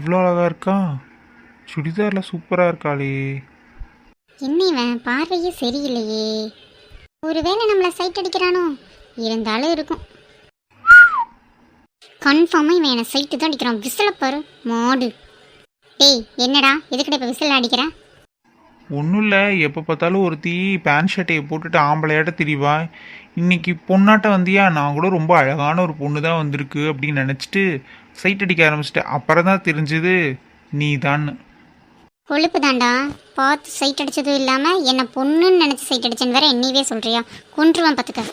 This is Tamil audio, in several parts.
இவ்வளோ அழகா இருக்கா? சுடிதாரில் சூப்பராக இருக்காளே. என்ன இவன்? பார்வையே சரியில்லையே. ஒருவேளை நம்மளை சைட் அடிக்கிறானோ? இருந்தாலும் இருக்கும். கன்ஃபார்மாக இவன் என்னை சைட்டு தான் அடிக்கிறான். விசில பாரு. மாடு. டேய் என்னடா? எதுக்கிட்ட இப்போ விசில் அடிக்கிறேன் ஒன்றும் இல்லை. எப்போ பார்த்தாலும் ஒருத்தி பேண்ட் ஷர்ட்டையை போட்டுட்டு ஆம்பளையாட்ட திரிவா இன்னைக்கு பொண்ணாட்ட வந்தியா? நான் கூட ரொம்ப அழகான ஒரு பொண்ணு தான் வந்திருக்கு அப்படின்னு நினச்சிட்டு சைட் அடிக்க ஆரம்பிச்சிட்டேன். அப்புறம் தான் தெரிஞ்சது நீ தான் கொழுப்பு தாண்டா பார்த்து சைட் அடிச்சதும் இல்லாமல் என்னை பொண்ணுன்னு நினச்சி சைட் அடிச்சேன்னு வேற என்னையவே சொல்கிறியா கொன்றுவான் பார்த்துக்க.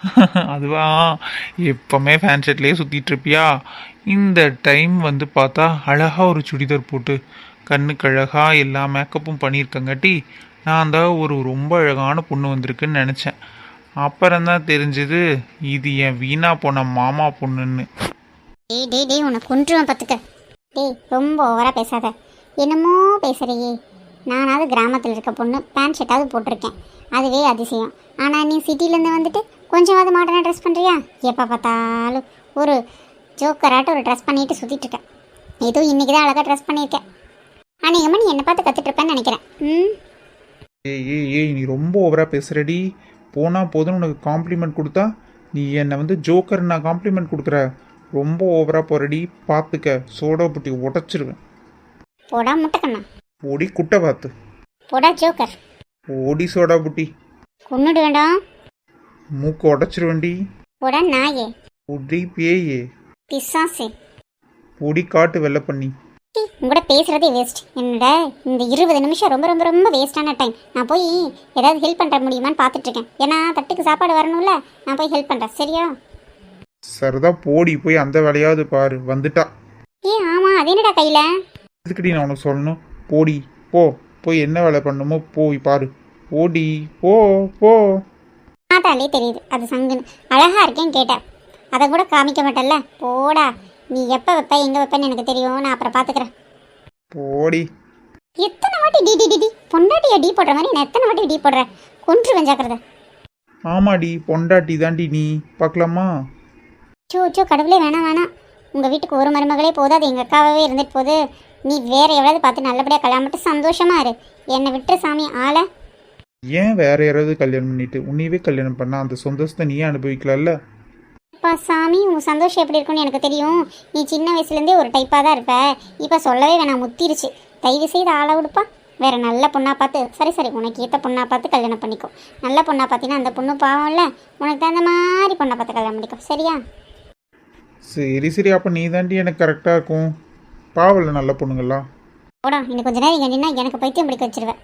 அதுவா? எப்பவுமே ஃபேன் ஷர்ட்லேயே சுற்றிட்டு இருப்பியா? இந்த டைம் வந்து பார்த்தா அழகா ஒரு சுடிதார் போட்டு கண்ணுக்கு அழகாக எல்லா மேக்கப்பும் பண்ணியிருக்கங்காட்டி நான் தான் ஒரு ரொம்ப அழகான பொண்ணு வந்திருக்குன்னு நினச்சேன். அப்புறம்தான் தெரிஞ்சது இது என் வீணா போன மாமா பொண்ணுன்னு. டேய் டேய் டேய் உன்னை கொன்றுவான் பார்த்துக்க. டேய் ரொம்ப ஓவராக பேசாத. என்னமோ பேசுகிறையே நானாவது கிராமத்தில் இருக்க பொண்ணு பேண்ட் ஷர்ட்டாவது போட்டிருக்கேன். அதுவே அதிசயம். ஆனால் நீ சிட்டிலேருந்து வந்துட்டு கொஞ்சமாவது மாடர்னாக ட்ரெஸ் பண்ணுறியா எப்போ பார்த்தாலும் ஒரு ஜோக்கராட்ட ஒரு ட்ரெஸ் பண்ணிட்டு சுற்றிட்டு இருக்கேன் ஏதோ இன்னைக்கு தான் அழகாக ட்ரெஸ் பண்ணியிருக்கேன் பார்த்து கற்றுட்டு இருப்பேன்னு நினைக்கிறேன். ம். ஏய் ஏய் ஏய் நீ ரொம்ப ஓவராக பேசுகிறடி போனால் போதுன்னு உனக்கு காம்ப்ளிமெண்ட் கொடுத்தா நீ என்னை வந்து ஜோக்கர் நான் காம்ப்ளிமெண்ட் கொடுக்குற. ரொம்ப ஓவராக போகிறடி பார்த்துக்க சோடா புட்டி உடச்சிருவேன். போடா முட்டைக்கண்ணா. ஓடி குட்டை பார்த்து போடா ஜோக்கர். ஓடி சோடா புட்டி. கொன்னுடு வேண்டாம் மூக்கு உடச்சிருவேண்டி போடா நாயே. ஒடி பேயே. பிசாசே. பொடி காட்டு வெள்ளை பண்ணி டி, உன் கூட பேசுறதே வேஸ்ட் என்னோட இந்த இருபது நிமிஷம் ரொம்ப ரொம்ப ரொம்ப வேஸ்டான டைம் நான் போய் ஏதாவது ஹெல்ப் பண்ணுற முடியுமான்னு பார்த்துட்டு இருக்கேன் ஏன்னா தட்டுக்கு சாப்பாடு வரணும்ல நான் போய் ஹெல்ப் பண்ணுறேன் சரியா? சரிதா போடி போய் அந்த வேலையாவது பாரு. வந்துட்டா. ஏ ஆமாம் அது என்னடா கையில்? எதுக்கடி நான் உனக்கு சொல்லணும்? போடி போ. போய் என்ன வேலை பண்ணுமோ போய் பாரு. போடி போ போ. பார்த்தாலே தெரியுது. அது சங்குன்னு. அழகா இருக்கேன்னு கேட்டேன். அதை கூட காமிக்க மாட்டேல்ல போடா. நீ எப்போ வைப்ப எங்கே வைப்பேன்னு எனக்கு தெரியும். நான் அப்புறம் பார்த்துக்கிறேன் போடி. எத்தனை வாட்டி டி டி டி டி? பொண்டாட்டியா டி போடுற மாதிரி நான் எத்தனை வாட்டி டி போடுறேன் கொன்று வெஞ்சாக்கிறத. ஆமாடி பொண்டாட்டி தாண்டி நீ. பார்க்கலாமா சோ சோ கடவுளே வேணாம் வேணாம். உங்கள் வீட்டுக்கு ஒரு மருமகளே போதும் அது எங்கள் அக்காவே இருந்துட்டு போகுது. நீ வேற எவ்வளவு பார்த்து நல்லபடியாக கல்யாணம் மட்டும் சந்தோஷமா இரு. என்னை விட்டுரு சாமி ஆளை. ஏன் வேற யாராவது கல்யாணம் பண்ணிட்டு உன்னையவே கல்யாணம் பண்ணா அந்த சந்தோஷத்தை நீயே அனுபவிக்கலாம்ல? அப்பா சாமி உன் சந்தோஷம் எப்படி இருக்கும்னு எனக்கு தெரியும். நீ சின்ன வயசுலேருந்தே ஒரு டைப்பாக தான் இருப்ப. இப்போ சொல்லவே வேணாம் முத்திருச்சு. தயவு செய்து ஆளை விடுப்பா வேற நல்ல பொண்ணா பார்த்து சரி சரி உனக்கு ஏற்ற பொண்ணா பார்த்து கல்யாணம் பண்ணிக்கோ. நல்ல பொண்ணா பார்த்தீங்கன்னா அந்த பொண்ணு பாவம் இல்லை உனக்கு தகுந்த மாதிரி பொண்ணை பார்த்து கல்யாணம் பண்ணிக்கோ. சரியா? சரி சரி அப்போ நீ தாண்டி எனக்கு கரெக்டாக இருக்கும். பாவல நல்ல பொண்ணுங்களா போடா இன்னும் கொஞ்ச நேரம் நின்னா எனக்கு பைத்தியம் பிடிக்க வச்சிருவேன்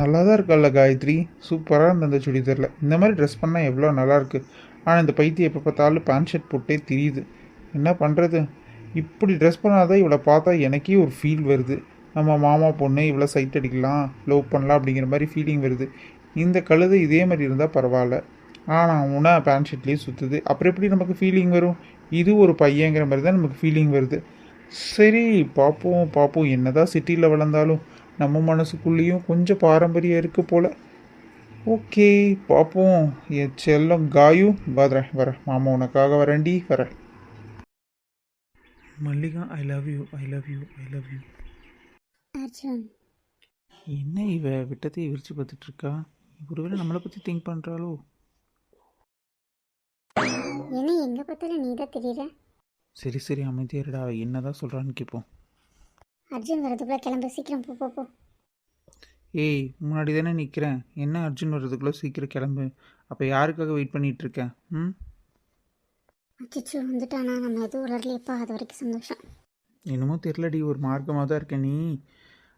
நல்லா தான் இருக்கல்ல காயத்ரி. சூப்பராக இருந்த அந்த சுடிதாரில் இந்த மாதிரி ட்ரெஸ் பண்ணால் எவ்வளோ நல்லாயிருக்கு ஆனால் இந்த பைத்தியம் எப்போ பார்த்தாலும் பேண்ட் ஷர்ட் போட்டே தெரியுது. என்ன பண்ணுறது இப்படி ட்ரெஸ் பண்ணாதான் இவளை பார்த்தா எனக்கே ஒரு ஃபீல் வருது. நம்ம மாமா பொண்ணு இவ்வளோ சைட் அடிக்கலாம் லவ் பண்ணலாம் அப்படிங்கிற மாதிரி ஃபீலிங் வருது. இந்த கழுதை இதே மாதிரி இருந்தால் பரவாயில்ல. ஆனால் உனா பேண்ட் ஷர்ட்லேயே சுற்றுது அப்புறம் எப்படி நமக்கு ஃபீலிங் வரும்? இது ஒரு பையங்கிற மாதிரி தான் நமக்கு ஃபீலிங் வருது. சரி பார்ப்போம் பார்ப்போம். என்னதான் சிட்டியில் வளர்ந்தாலும் நம்ம மனசுக்குள்ளேயும் கொஞ்சம் பாரம்பரியம் இருக்கு போல. ஓகே பார்ப்போம். என் செல்லம் காயு. வரேன் வரேன் மாமா உனக்காக வரேன்டி. வரேன் Mallika I love you I love you I love you என்ன இவ விட்டத்தை விரிச்சு பார்த்துட்டு இருக்கா ஒருவேளை நம்மளை பற்றி திங்க் பண்ணுறாளோ என்ன எங்கே பார்த்தாலும் நீ தான் தெரியற? சரி சரி அமைதியாருடா அவ என்னதான் சொல்கிறான்னு கேட்போம் அர்ஜுன் வரதுக்குள்ள கிளம்பு சீக்கிரம் போ போ ஏய் முன்னாடி தானே நிற்கிறேன் என்ன அர்ஜுன் வர்றதுக்குள்ளே சீக்கிரம் கிளம்பு? அப்போ யாருக்காக வெயிட் பண்ணிட்டு இருக்கேன் ம்? அச்சிச்சு வந்துட்டானா. நம்ம எதுவும் விளாட்லையப்பா அது வரைக்கும் சந்தோஷம். என்னமோ தெரிலடி ஒரு மார்க்கமாக தான் இருக்க நீ.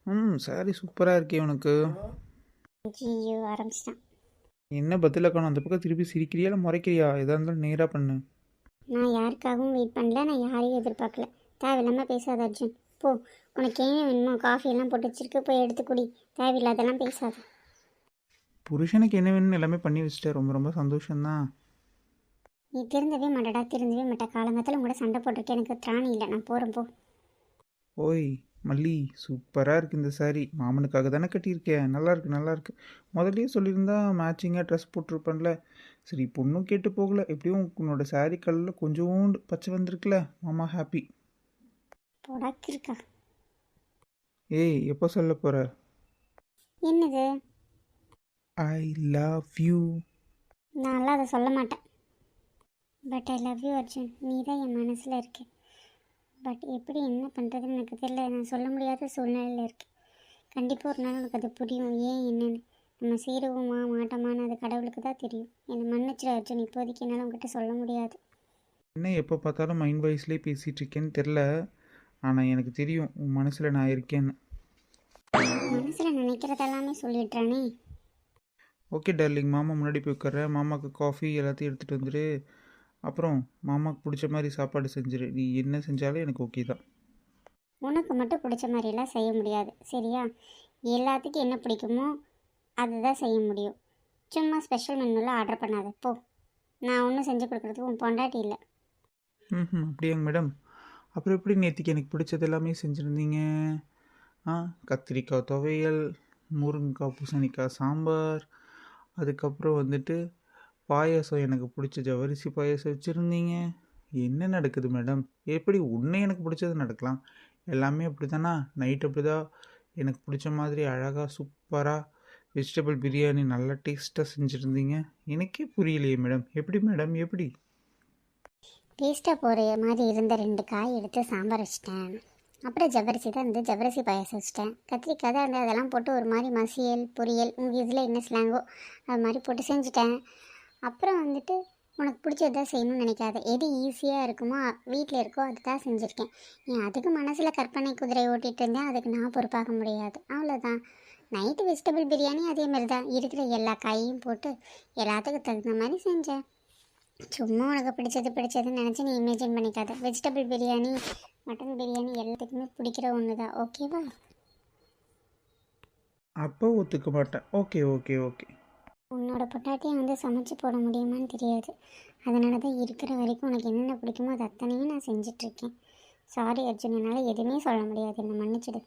ம் சாரி சூப்பராக இருக்கே உனக்கு. ஐயோ ஆரம்பிச்சிட்டான். என்ன பதில காணும்? அந்த பக்கம் திருப்பி சிரிக்கிறியா இல்லை முறைக்கிறியா? எதாக இருந்தாலும் நேராக பண்ணு. நான் யாருக்காகவும் வெயிட் பண்ணல. நான் யாரையும் எதிர்பார்க்கல. தேவையில்லாமல் பேசாத அர்ஜுன். போ. உனக்கு ஏன் வேணுமோ காஃபி எல்லாம் போட்டு வச்சிருக்கு. போய் எடுத்து குடி. தேவையில்லாதெல்லாம் பேசாத. புருஷனுக்கு என்ன வேணும்னு எல்லாமே பண்ணி வச்சுட்டேன் ரொம்ப ரொம்ப சந்தோஷம்தான். நீ திருந்தவே மாட்டடா. திருந்தவே மாட்டா. காலங்கத்தில் கூட சண்டை போட்டிருக்கேன் எனக்கு திராணி இல்லை. நான் போகிறேன் போ. ஓய் மல்லி சூப்பராக இருக்கு இந்த சாரி மாமனுக்காக தானே கட்டியிருக்கேன் நல்லா இருக்கு நல்லா இருக்கு. முதல்லயே சொல்லியிருந்தா மேட்சிங்காக ட்ரெஸ் போட்டிருப்பேன்ல. சரி பொண்ணும் கேட்டு போகல. எப்படியும் உன்னோட saree கலரில் கொஞ்சோண்டு பச்சை வந்திருக்குல்ல மாமா ஹாப்பி புடக்கிருக்கா ஏய் எப்போ சொல்ல போகிற என்னது? ஐ லவ் யூ நான்லாம் அதை சொல்ல மாட்டேன். But I love you Arjun. நீ தான் என் மனசில் இருக்க. பட் எப்படி என்ன பண்ணுறதுன்னு எனக்கு தெரியல. நான் சொல்ல முடியாத சூழ்நிலையில் இருக்கேன் கண்டிப்பாக ஒரு நாள் உனக்கு அது புரியும். ஏன் என்னன்னு. நம்ம சேருவோமா மாட்டோமான்னு அது கடவுளுக்கு தான் தெரியும். என்னை மன்னிச்சிரு அர்ஜுன். இப்போதைக்கு என்னால் உங்ககிட்ட சொல்ல முடியாது. என்ன எப்போ பார்த்தாலும் மைண்ட் வாய்ஸ்லேயே பேசிகிட்டு இருக்கேன்னு தெரில ஆனால் எனக்கு தெரியும் உன் மனசில் நான் இருக்கேன்னு. மனசில் நினைக்கிறதெல்லாமே சொல்லிடுறானே. Okay darling. மாமா முன்னாடி போய் உட்கார்றேன் மாமாவுக்கு காஃபி எல்லாத்தையும் எடுத்துகிட்டு வந்துடு அப்புறம் மாமாவுக்கு பிடிச்ச மாதிரி சாப்பாடு செஞ்சிரு. நீ என்ன செஞ்சாலும் எனக்கு ஓகே தான். உனக்கு மட்டும் பிடிச்ச மாதிரியெல்லாம் செய்ய முடியாது. சரியா? எல்லாத்துக்கும் என்ன பிடிக்குமோ அதுதான் செய்ய முடியும். சும்மா ஸ்பெஷல் மெனுவில் ஆர்டர் பண்ணாத. போ. நான் ஒன்றும் செஞ்சு கொடுக்குறதுக்கு உன் பொண்டாட்டி இல்லை. ம் அப்படியாங்க மேடம். அப்புறம் எப்படி நேற்றுக்கு எனக்கு பிடிச்சது எல்லாமே செஞ்சுருந்தீங்க? ஆ கத்திரிக்காய் துவையல் முருங்கைக்காய் பூசணிக்காய் சாம்பார். அதுக்கப்புறம் வந்துட்டு பாயாசம் எனக்கு பிடிச்ச ஜவரிசி பாயாசம் வச்சுருந்தீங்க. என்ன நடக்குது மேடம்? எப்படி உன்னை எனக்கு பிடிச்சது நடக்கலாம்? எல்லாமே அப்படி தானா நைட் அப்படி தான் எனக்கு பிடிச்ச மாதிரி அழகாக சூப்பராக வெஜிடபிள் பிரியாணி நல்லா டேஸ்ட்டாக செஞ்சுருந்தீங்க. எனக்கே புரியலையே மேடம். எப்படி மேடம்? எப்படி? டேஸ்ட்டாக போகிற மாதிரி இருந்த ரெண்டு காய் எடுத்து சாம்பார் வச்சிட்டேன். அப்புறம் ஜவ்வரிசி தான் இருந்து ஜவ்வரிசி பாயசம் வச்சிட்டேன். கத்திரிக்காய் தான் இருந்து அதெல்லாம் போட்டு ஒரு மாதிரி மசியல் பொரியல் உங்கள் இதில் என்ன ஸ்லாங்கோ அது மாதிரி போட்டு செஞ்சுட்டேன். அப்புறம் வந்துட்டு உனக்கு பிடிச்சது தான் செய்யணும்னு நினைக்காத. எது ஈஸியாக இருக்குமோ வீட்டில் இருக்கோ அதுதான் செஞ்சுருக்கேன். நீ அதுக்கு மனசில் கற்பனை குதிரை ஓட்டிகிட்டு இருந்தேன் அதுக்கு நான் பொறுப்பாக முடியாது. அவ்வளோதான் நைட்டு வெஜிடபிள் பிரியாணி அதே மாதிரி தான் இருக்கிற எல்லா காயையும் போட்டு எல்லாத்துக்கும் தகுந்த மாதிரி செஞ்சேன். சும்மா உனக்கு பிடிச்சது பிடிச்சதுன்னு நினச்சி நீ இமேஜின் பண்ணிக்காத. வெஜிடபிள் பிரியாணி மட்டன் பிரியாணி எல்லாத்துக்குமே பிடிக்கிற ஒன்று தான் ஓகேவா அப்போ ஒத்துக்க மாட்டேன். ஓகே ஓகே ஓகே உன்னோட பொட்டாட்டியை வந்து சமைச்சு போட முடியுமான்னு தெரியாது. அதனால தான் இருக்கிற வரைக்கும் உனக்கு என்னென்ன பிடிக்குமோ அது அத்தனையும் நான் செஞ்சிட்ருக்கேன் சாரி அர்ஜுன். என்னால் எதுவுமே சொல்ல முடியாது. என்னை மன்னிச்சிடு.